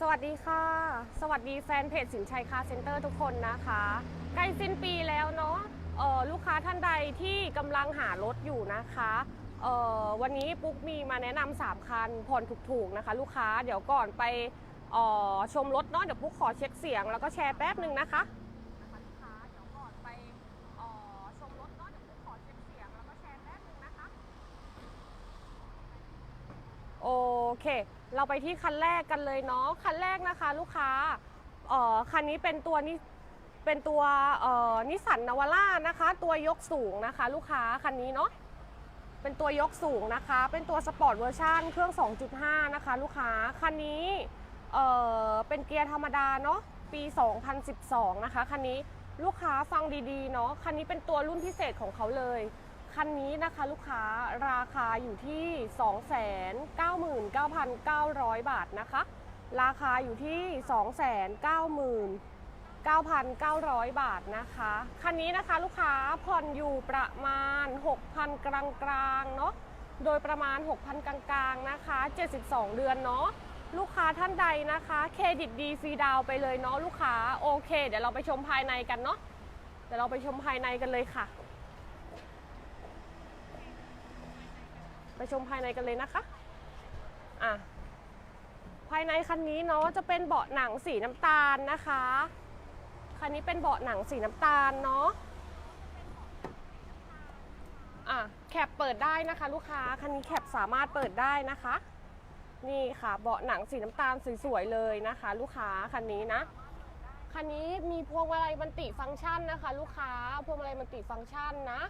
สวัสดีค่ะ สวัสดีแฟนเพจสินชัยคาเซ็นเตอร์ทุกคนนะคะ ใกล้สิ้นปีแล้วเนาะเอ่อลูกค้าท่านใดที่กำลังหารถอยู่นะคะเอ่อวันนี้ปุ๊กมีมาแนะนำสามคันผ่อนถูกๆนะคะลูกค้าเดี๋ยวก่อนไปเอ่อชมรถเนาะเดี๋ยวปุ๊กขอเช็คเสียงแล้วก็แชร์แป๊บหนึ่งนะคะ โอเค เราไปที่คันแรกกันเลยเนาะ คันแรกนะคะลูกค้า เอ่อ คันนี้เป็นตัวนี้เป็นตัวเอ่อนิสันนาวาร่านะคะ ตัวยกสูงนะคะ ลูกค้าคันนี้เนาะเป็นตัวยกสูงนะคะ เป็นตัวสปอร์ตเวอร์ชันเครื่อง 2.5 นะคะ ลูกค้าคันนี้เอ่อเป็นเกียร์ธรรมดาเนาะปี 2012 นะคะคันนี้ลูกค้าฟังดีๆเนาะคันนี้เป็นตัวรุ่นพิเศษของเขาเลย คันนี้นะคะลูกค้าราคาอยู่ที่ 299,900 บาทนะคะ ราคาอยู่ที่ 299,900 บาทนะคะ คันนี้นะคะลูกค้าผ่อนอยู่ประมาณ 6,000 กลางกลางๆเนาะ โดยประมาณ 6,000กลางกลางๆนะคะ 72 เดือนเนาะลูกค้าท่านใดนะคะเครดิตดีฟรีดาวไปเลยเนาะลูกค้าโอเค เดี๋ยวเราไปชมภายในกันเนาะเดี๋ยวเราไปชมภายในกันเลยค่ะ ไปชมภายในกันเลยนะคะอะภายในคันนี้เนาะจะเป็นเบาะหนังสีน้ำตาลนะคะ คันนี้เป็นเบาะหนังสีน้ำตาลเนาะอะแคปเปิดได้นะคะ ลูกค้าคันนี้แคปสามารถเปิดได้นะคะ นี่ค่ะเบาะหนังสีน้ำตาลสวยๆเลยนะคะ ลูกค้าคันนี้นะคันนี้มีพวงมาลัยมันติฟังก์ชันนะคะ ลูกค้าพวงมาลัยมันติฟังก์ชันนะ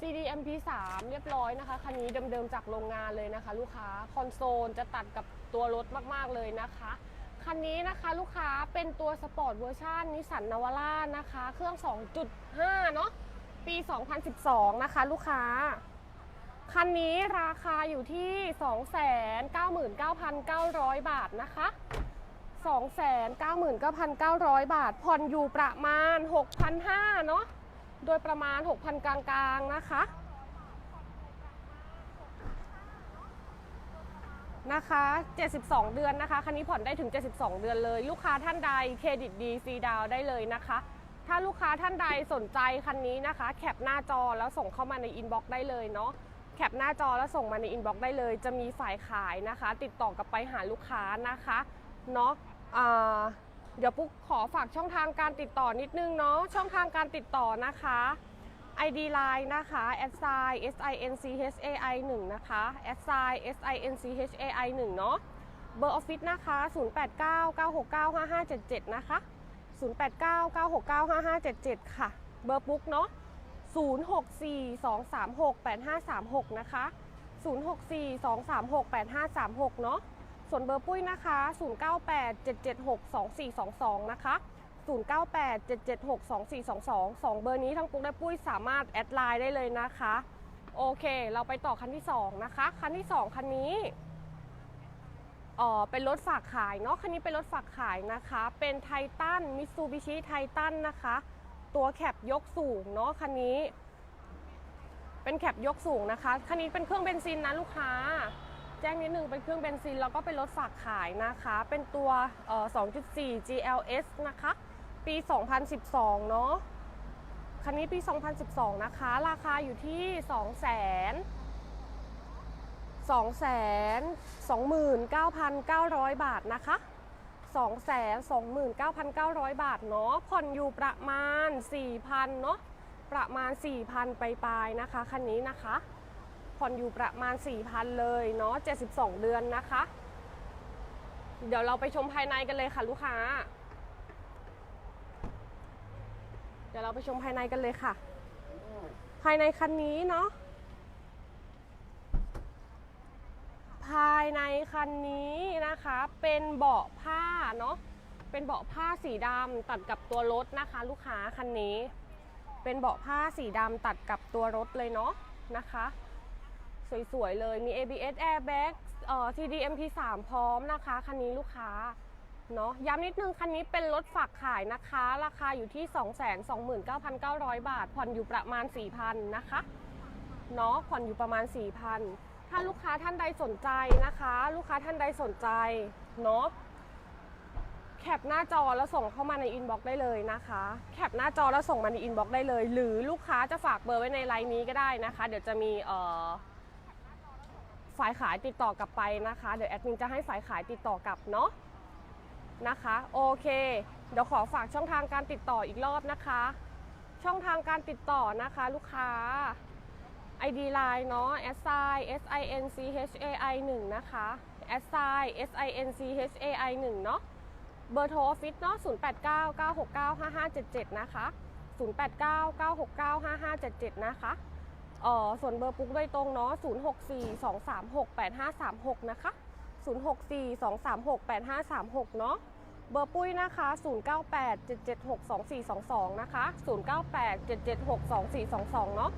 CD MP3 เรียบร้อยนะคะ คันนี้เดิมๆจากโรงงานเลยนะคะ ลูกค้าคอนโซลจะตัดกับตัวรถมากๆเลยนะคะ คันนี้นะคะลูกค้าเป็นตัวสปอร์ตเวอร์ชันนิสสันนาวาร่านะคะ เครื่อง 2.5 เนาะปี 2012 นะคะ ลูกค้า คันนี้ราคาอยู่ที่ 299,900 บาทนะคะ299,900 บาท ผ่อนอยู่ประมาณ 6,500เนาะ โดยประมาณ 6,000 กลางๆนะคะ นะคะ 72 เดือนนะคะ คันนี้ผ่อนได้ถึง 72 เดือนเลย ลูกค้าท่านใดเครดิตดีฟรีดาวได้เลยนะคะ ถ้าลูกค้าท่านใดสนใจคันนี้นะคะ แคปหน้าจอแล้วส่งเข้ามาในอินบ็อกซ์ได้เลยเนาะ แคปหน้าจอแล้วส่งมาในอินบ็อกซ์ได้เลย จะมีฝ่ายขายนะคะ ติดต่อกลับไปหาลูกค้านะคะ เนาะอ่า เดี๋ยวปุ๊กขอฝากช่องทางการติดต่อนิดนึงเนาะช่องทางการติดต่อนะคะ ID Line นะคะ s i s i n c h a i 1นะคะ s i s i n c h a i 1เนาะเบอร์ออฟฟิศนะคะ 0899695577 นะคะ 0899695577 ค่ะ เบอร์ปุ๊กเนาะ0642368536 นะคะ 0642368536 เนาะ ส่วนเบอร์ปุ้ยนะคะ 0987762422 นะคะ 0987762422 2 เบอร์นี้ทั้งปุ๊กและปุ้ยสามารถแอดไลน์ได้เลยนะคะ โอเค เราไปต่อคันที่ 2 นะคะ คันที่ 2 คันนี้อ๋อเป็นรถฝากขายเนาะ คันนี้เป็นรถฝากขายนะคะ เป็นไททันมิตซูบิชิไททันนะคะ ตัวแคปยกสูงเนาะคันนี้ เป็นแคปยกสูงนะคะ คันนี้เป็นเครื่องเบนซินนะลูกค้า แจ้งนิดนึงเป็นเครื่องเบนซินแล้วก็เป็นรถฝากขายนะคะ เป็นตัว 2.4 GLS นะคะ ปี 2012 เนาะคันนี้ปี 2012 นะคะ ราคาอยู่ที่ 2 0 0 0 0 2 2 29,900 บาทนะคะ 229,900 บาทเนาะ ผ่อนอยู่ประมาณ 4,000 เนาะ ประมาณ 4,000 ไปลายๆนะคะ คันนี้นะคะ ผ่อนอยู่ประมาณ 4,000 เลยเนาะ 72 เดือนนะคะ เดี๋ยวเราไปชมภายในกันเลยค่ะลูกค้า เดี๋ยวเราไปชมภายในกันเลยค่ะ ภายในคันนี้เนาะ ภายในคันนี้นะคะ เป็นเบาะผ้าเนาะ เป็นเบาะผ้าสีดำตัดกับตัวรถนะคะ ลูกค้าคันนี้ เป็นเบาะผ้าสีดำตัดกับตัวรถเลยเนาะนะคะ สวยๆเลยมี ABS airbag เอ่อ CD MP3 พร้อมนะคะ คันนี้ลูกค้าเนาะย้ำนิดนึง คันนี้เป็นรถฝากขายนะคะ ราคาอยู่ที่ 229,900 บาท ผ่อนอยู่ประมาณ 4,000 นะคะเนาะผ่อนอยู่ประมาณ 4,000 ถ้าลูกค้าท่านใดสนใจนะคะ ลูกค้าท่านใดสนใจเนาะแคปหน้าจอแล้วส่งเข้ามาในอินบ็อกซ์ได้เลยนะคะ แคปหน้าจอแล้วส่งมาในอินบ็อกซ์ได้เลย หรือลูกค้าจะฝากเบอร์ไว้ในไลน์นี้ก็ได้นะคะ เดี๋ยวจะมีเอ่อ ฝ่ายขายติดต่อกลับไปนะคะ เดี๋ยวแอดมินจะให้ฝ่ายขายติดต่อกลับเนาะนะคะโอเค เดี๋ยวขอฝากช่องทางการติดต่ออีกรอบนะคะ ช่องทางการติดต่อนะคะ ลูกค้า ID Line เนาะ s i s i n c h a i 1นะคะ s i s i n c h a i 1เนาะเบอร์โทรออฟฟิศเนาะ089 969 5577 นะคะ 089 969 5577 นะคะ อ่อส่วนเบอร์ปุ๊กโดยตรงเนาะ064 236 8536 นะคะ 064 236 8536 เนาะเบอร์ปุ้ยนะคะ 098 776 2422 นะคะ 098 776 2422 เนาะ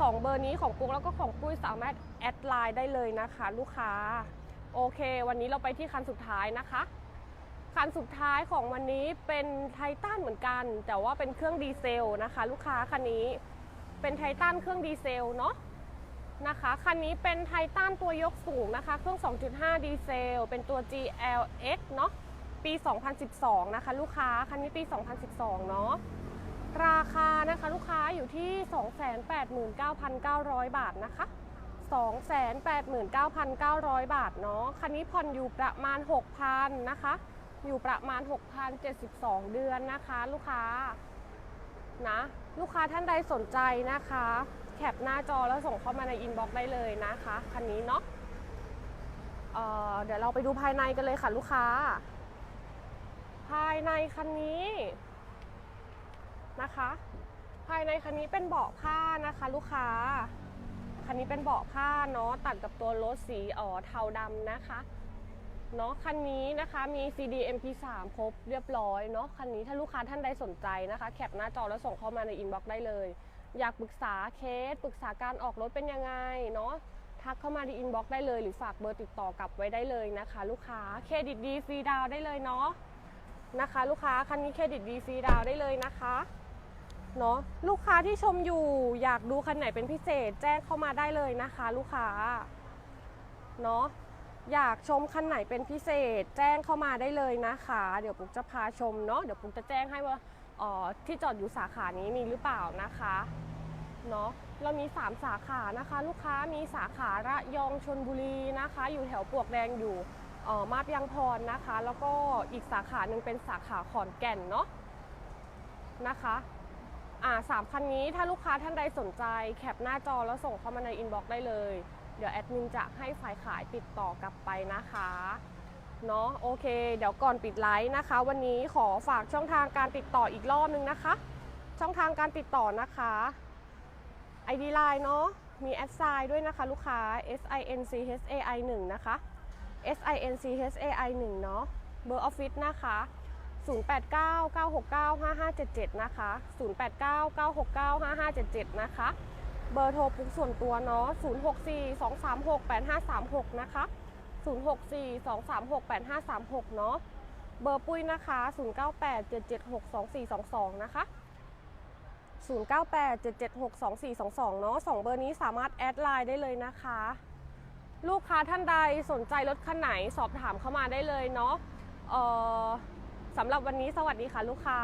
สองเบอร์นี้ของปุ๊กแล้วก็ของปุ้ยสามารถแอดไลน์ได้เลยนะคะ ลูกค้า โอเค วันนี้เราไปที่คันสุดท้ายนะคะ คันสุดท้ายของวันนี้เป็นไททันเหมือนกัน แต่ว่าเป็นเครื่องดีเซลนะคะ ลูกค้าคันนี้ เป็นไททันเครื่องดีเซลเนาะนะคะคันนี้เป็นไททันตัวยกสูงนะคะเครื่อง 2.5 ดีเซล เป็นตัว GLX เนาะปี 2012 นะคะ ลูกค้าคันนี้ปี 2012 เนาะราคานะคะลูกค้าอยู่ที่ 289,900 บาทนะคะ 289,900 บาทเนาะคันนี้ผ่อนอยู่ประมาณ 6,000 นะคะ อยู่ประมาณ 6,072 เดือนนะคะ ลูกค้า นะ ลูกค้าท่านใดสนใจนะคะ แคปหน้าจอแล้วส่งเข้ามาในอินบ็อกซ์ได้เลยนะคะคันนี้เนาะเเดี๋ยวเราไปดูภายในกันเลยค่ะลูกค้า ภายในคันนี้นะคะ ภายในคันนี้เป็นเบาะผ้านะคะ ลูกค้าคันนี้เป็นเบาะผ้าเนาะตัดกับตัวรถสีอ๋อเทาดำนะคะ เนาะคันนี้นะคะมี CD MP3 ครบเรียบร้อยเนาะคันนี้ถ้าลูกค้าท่านใดสนใจนะคะ แคปหน้าจอแล้วส่งเข้ามาในอินบ็อกซ์ได้เลย อยากปรึกษาเคส ปรึกษาการออกรถเป็นยังไงเนาะทักเข้ามาในอินบ็อกซ์ได้เลย หรือฝากเบอร์ติดต่อกลับไว้ได้เลยนะคะ ลูกค้าเครดิตดีฟรีดาวได้เลยเนาะนะคะ ลูกค้าคันนี้เครดิตดีฟรีดาวได้เลยนะคะเนาะลูกค้าที่ชมอยู่อยากดูคันไหนเป็นพิเศษแจ้งเข้ามาได้เลยนะคะ ลูกค้าเนาะ อยากชมคันไหนเป็นพิเศษแจ้งเข้ามาได้เลยนะคะ เดี๋ยวปุ๊กจะพาชมเนาะเดี๋ยวปุ๊กจะแจ้งให้ว่าอ๋อที่จอดอยู่สาขานี้มีหรือเปล่านะคะเนาะเรามี 3 สาขานะคะ ลูกค้ามีสาขาระยองชนบุรีนะคะ อยู่แถวปวกแดงอยู่ออมาบยังพรนะคะ แล้วก็อีกสาขาหนึ่งเป็นสาขาขอนแก่นเนาะนะคะอ่าสามคันนี้ถ้าลูกค้าท่านใดสนใจแคปหน้าจอแล้วส่งเข้ามาในอินบ็อกซ์ได้เลย เดี๋ยวแอดมินจะให้ฝ่ายขายติดต่อกลับไปนะคะเนาะโอเค เดี๋ยวก่อนปิดไลฟ์นะคะ วันนี้ขอฝากช่องทางการติดต่ออีกรอบนึงนะคะ ช่องทางการติดต่อนะคะ ID Line เนาะมีแอดไซน์ด้วยนะคะลูกค้า S I N C H A I 1นะคะ S I N C H A I 1เนาะเบอร์ออฟฟิศนะคะ 089-969-5577 นะคะ 089-969-5577 นะคะ เบอร์โทรปุ๊กส่วนตัวเนาะ 064-236-8536 นะคะ 064-236-8536 เนาะ เบอร์ปุ้ยนะคะ 098-776-2422 นะคะ 098-776-2422 เนาะสองเบอร์นี้สามารถแอดไลน์ได้เลยนะคะ ลูกค้าท่านใดสนใจรถคันไหนสอบถามเข้ามาได้เลยเนาะเออสำหรับวันนี้สวัสดีค่ะลูกค้า